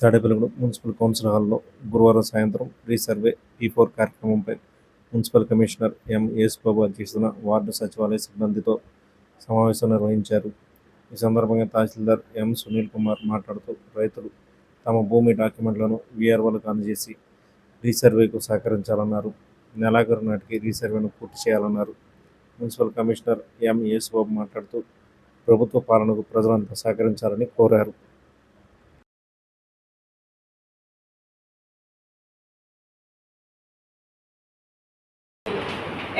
Tadepalligudem municipal council హాల్లో గురువారం సాయంత్రం రీసర్వే టీ ఫోర్ కార్యక్రమంపై మున్సిపల్ కమిషనర్ ఎం యేసుబాబు అధ్యక్షతన వార్డు సచివాలయ సిబ్బందితో సమావేశం నిర్వహించారు. ఈ సందర్భంగా తహసీల్దార్ ఎం సునీల్ కుమార్ మాట్లాడుతూ రైతులు తమ భూమి డాక్యుమెంట్లను వీఆర్ఓలకు అందజేసి రీసర్వేకు సహకరించాలన్నారు. నెలాఖరు నాటికి రీసర్వేను పూర్తి చేయాలన్నారు. మున్సిపల్ కమిషనర్ ఎం యేసుబాబు మాట్లాడుతూ ప్రభుత్వ పాలనకు ప్రజలంతా సహకరించాలని కోరారు.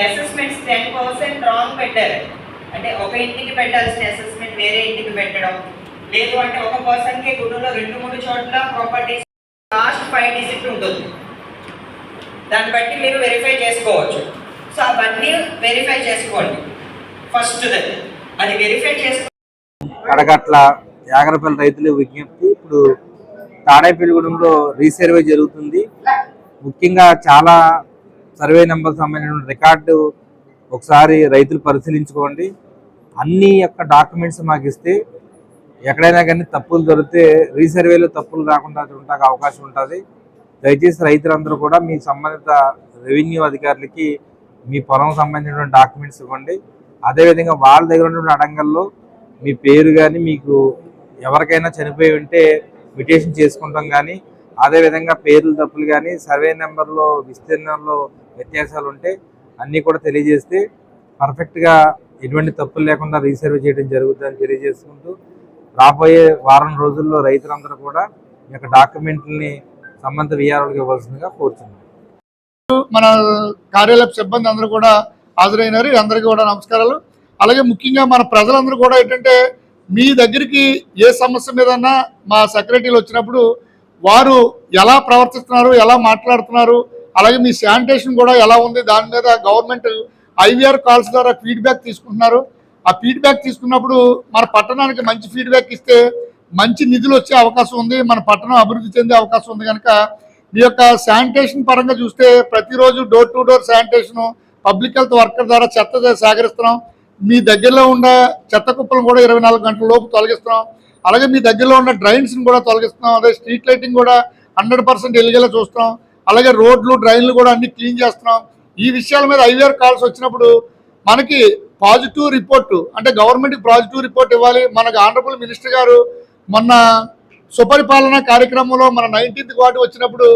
అసెస్మెంట్స్ టెన్ పర్సెంట్ రాంగ్ పెట్టారు. అంటే ఒక ఇంటికి పెట్టాల్సిన అసెస్మెంట్ వేరే ఇంటికి పెట్టడం. లేదు అంటే ఒక పర్సన్కి గుడిలో రెండు మూడు చోట్ల ప్రాపర్టీస్ లాస్ట్ ఫైవ్ డిజిట్ ఉంటుంది. దాన్ని బట్టి మీరు వెరిఫై చేసుకోవచ్చు. సో అవన్నీ వెరిఫై చేసుకోండి. ఫస్ట్ అది వెరిఫై చేసుకో కడగట్ల యాగరపల్లి రైతులు విజ్ఞప్తి. ఇప్పుడు తాడేపల్లిగూడెంలో రీసర్వే జరుగుతుంది. ముఖ్యంగా చాలా సర్వే నెంబర్ సంబంధించిన రికార్డు ఒకసారి రైతులు పరిశీలించుకోండి. అన్ని యొక్క డాక్యుమెంట్స్ మాకు ఇస్తే ఎక్కడైనా కానీ తప్పులు దొరికితే రీసర్వేలో తప్పులు రాకుండా ఉండడానికి అవకాశం ఉంటుంది. దయచేసి రైతులందరూ కూడా మీ సంబంధిత రెవెన్యూ అధికారులకి మీ పొలం సంబంధించిన డాక్యుమెంట్స్ ఇవ్వండి. అదేవిధంగా వాళ్ళ దగ్గర ఉన్నటువంటి అడంగల్లో మీ పేరు కానీ మీకు ఎవరికైనా చనిపోయి ఉంటే మిటేషన్ చేసుకుంటాం కానీ అదేవిధంగా పేర్లు తప్పులు కానీ సర్వే నెంబర్లో విస్తీర్ణంలో వ్యత్యాసాలు ఉంటే అన్నీ కూడా తెలియజేస్తే పర్ఫెక్ట్గా ఎటువంటి తప్పులు లేకుండా రీసర్వ్ చేయడం జరుగుతుందని తెలియజేసుకుంటూ రాబోయే వారం రోజుల్లో రైతులందరూ కూడా ఈ యొక్క డాక్యుమెంట్లని సంబంధ విఆర్ఓలకు ఇవ్వాల్సిందిగా కోరుతున్నాం మన కార్యాలయ సిబ్బంది అందరూ కూడా హాజరైనారు. అందరికీ కూడా నమస్కారాలు. అలాగే ముఖ్యంగా మన ప్రజలందరూ కూడా ఏంటంటే మీ దగ్గరికి ఏ సమస్య మీదన్నా మా సెక్రటరీలు వచ్చినప్పుడు వారు ఎలా ప్రవర్తిస్తున్నారు ఎలా మాట్లాడుతున్నారు అలాగే మీ శానిటేషన్ కూడా ఎలా ఉంది? దాని మీద గవర్నమెంట్ ఐవీఆర్ కాల్స్ ద్వారా ఫీడ్బ్యాక్ తీసుకుంటున్నారు. ఆ ఫీడ్బ్యాక్ తీసుకున్నప్పుడు మన పట్టణానికి మంచి ఫీడ్బ్యాక్ ఇస్తే మంచి నిధులు వచ్చే అవకాశం ఉంది. మన పట్టణం అభివృద్ధి చెందే అవకాశం ఉంది కనుక మీ యొక్క శానిటేషన్ పరంగా చూస్తే ప్రతిరోజు door to door sanitation public health worker ద్వారా చెత్త సేకరిస్తున్నాం మీ దగ్గరలో ఉన్న చెత్త కుప్పలను కూడా ఇరవై నాలుగు గంటల లోపు తొలగిస్తున్నాం. అలాగే మీ దగ్గరలో ఉన్న డ్రైన్స్ని కూడా తొలగిస్తున్నాం. అదే స్ట్రీట్ లైటింగ్ కూడా హండ్రెడ్ పర్సెంట్ ఎలిగేలా చూస్తున్నాం. అలాగే రోడ్లు డ్రైన్లు కూడా అన్ని క్లీన్ చేస్తున్నాం. ఈ విషయాల మీద ఐవీఆర్ కాల్స్ వచ్చినప్పుడు మనకి పాజిటివ్ రిపోర్ట్ అంటే గవర్నమెంట్కి పాజిటివ్ రిపోర్ట్ ఇవ్వాలి. మనకు ఆనరబుల్ మినిస్టర్ గారు మొన్న సుపరిపాలన కార్యక్రమంలో మన నైన్టీన్త్ వాటి వచ్చినప్పుడు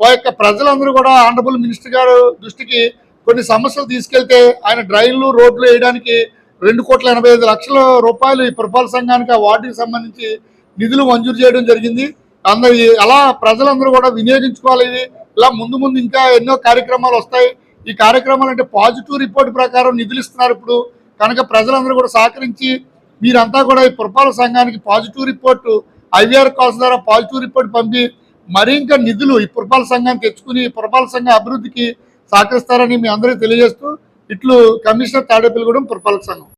ఆ యొక్క ప్రజలందరూ కూడా ఆనరబుల్ మినిస్టర్ గారు దృష్టికి కొన్ని సమస్యలు తీసుకెళ్తే ఆయన డ్రైన్లు రోడ్లు వేయడానికి రెండు కోట్ల ఎనభై ఐదు లక్షల రూపాయలు ఈ పురపాలక సంఘానికి ఆ వార్డుకి సంబంధించి నిధులు మంజూరు చేయడం జరిగింది. అందరి అలా ప్రజలందరూ కూడా వినియోగించుకోవాలి. ఇది ఇలా ముందు ముందు ఇంకా ఎన్నో కార్యక్రమాలు వస్తాయి. ఈ కార్యక్రమాలు అంటే పాజిటివ్ రిపోర్ట్ ప్రకారం నిధులు ఇస్తున్నారు ఇప్పుడు. కనుక ప్రజలందరూ కూడా సహకరించి మీరంతా కూడా ఈ పురపాలక సంఘానికి పాజిటివ్ రిపోర్టు ఐవీఆర్ కాల్స్ ద్వారా పాజిటివ్ రిపోర్ట్ పంపి మరి ఇంకా నిధులు ఈ పురపాలక సంఘాన్ని తెచ్చుకుని పురపాలక సంఘ అభివృద్ధికి సహకరిస్తారని మీ అందరికీ తెలియజేస్తూ ఇట్లు కమిషనర్ తాడేపల్లిగూడెం పురపాలక సంఘం.